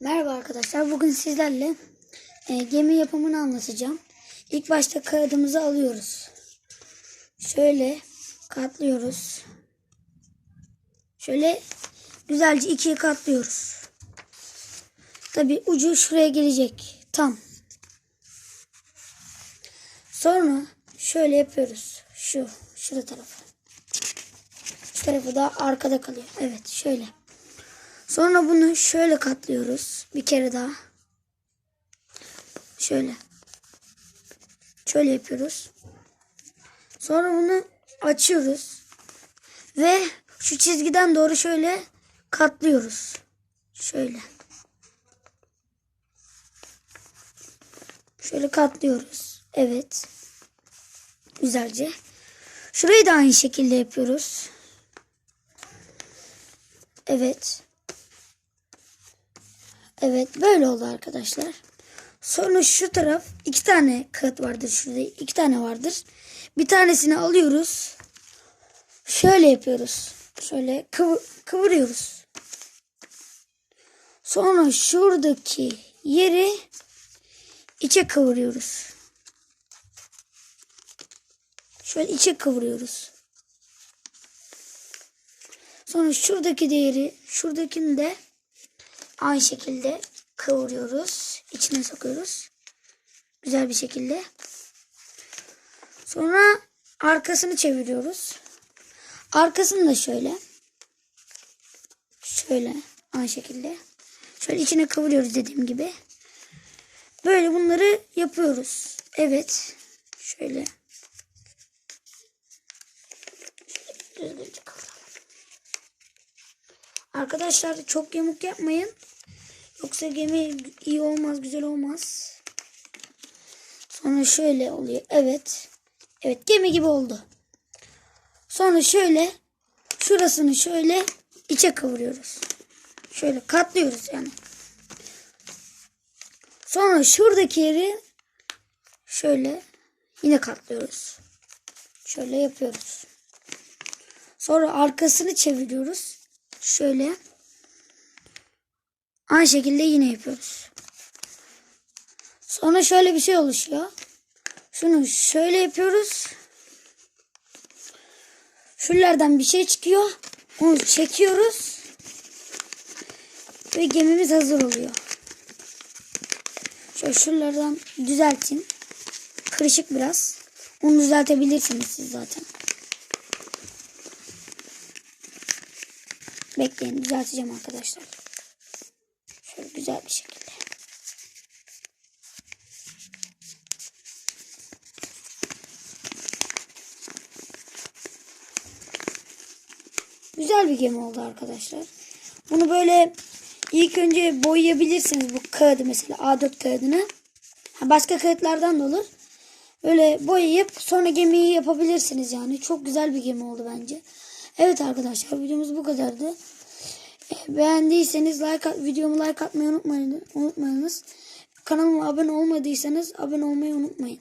Merhaba arkadaşlar. Bugün sizlerle e, gemi yapımını anlatacağım. İlk başta kağıdımızı alıyoruz. Şöyle katlıyoruz. Şöyle güzelce ikiye katlıyoruz. Tabi ucu şuraya gelecek. Tam. Sonra şöyle yapıyoruz. Şu, şurada tarafı. Şu tarafı da arkada kalıyor. Evet şöyle. Sonra bunu şöyle katlıyoruz. Bir kere daha. Şöyle. Şöyle yapıyoruz. Sonra bunu açıyoruz. Ve şu çizgiden doğru şöyle katlıyoruz. Şöyle. Şöyle katlıyoruz. Evet. Güzelce. Şurayı da aynı şekilde yapıyoruz. Evet. Evet böyle oldu arkadaşlar. Sonra şu taraf iki tane kağıt vardır. Şurada iki tane vardır. Bir tanesini alıyoruz. Şöyle yapıyoruz. Şöyle kıvı- kıvırıyoruz. Sonra şuradaki yeri içe kıvırıyoruz. Şöyle içe kıvırıyoruz. Sonra şuradaki değeri, şuradakini de aynı şekilde kıvırıyoruz. İçine sokuyoruz. Güzel bir şekilde. Sonra arkasını çeviriyoruz. Arkasını da şöyle. Şöyle aynı şekilde. Şöyle içine kıvırıyoruz dediğim gibi. Böyle bunları yapıyoruz. Evet. Şöyle. Arkadaşlar çok yamuk yapmayın. Yoksa gemi iyi olmaz, güzel olmaz. Sonra şöyle oluyor. Evet. Evet gemi gibi oldu. Sonra şöyle şurasını şöyle içe kıvırıyoruz. Şöyle katlıyoruz yani. Sonra şuradaki yeri şöyle yine katlıyoruz. Şöyle yapıyoruz. Sonra arkasını çeviriyoruz. Şöyle. Aynı şekilde yine yapıyoruz. Sonra şöyle bir şey oluşuyor. Şunu şöyle yapıyoruz. Şuralardan bir şey çıkıyor. Onu çekiyoruz. Ve gemimiz hazır oluyor. Şöyle şuralardan düzeltin. Kırışık biraz. Onu düzeltebilirsiniz siz zaten. Bekleyin düzelteceğim arkadaşlar. Şöyle güzel bir şekilde. Güzel bir gemi oldu arkadaşlar. Bunu böyle ilk önce boyayabilirsiniz bu kağıdı mesela A4 kağıdını. Başka kağıtlardan da olur. Böyle boyayıp sonra gemiyi yapabilirsiniz yani. Çok güzel bir gemi oldu bence. Evet arkadaşlar videomuz bu kadardı. Beğendiyseniz like at- videomu like atmayı unutmayın, unutmayınız. Kanalıma abone olmadıysanız abone olmayı unutmayın.